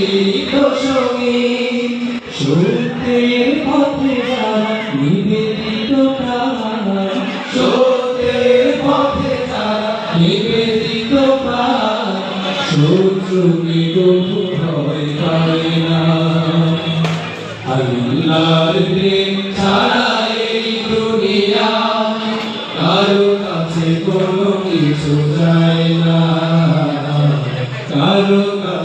কোরআনের সংগীত সত্যের পথে যারা নিবেদিত প্রাণ সত্যের পথে যারা নিবেদিত প্রাণ শত্রুকে কবু ভয় পায় না আল্লাহর প্রেম ছাড়া এই কারও কাছে কোনো কিছু যায় না। কারও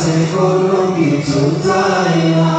কাছে কোনো কিছু চাই না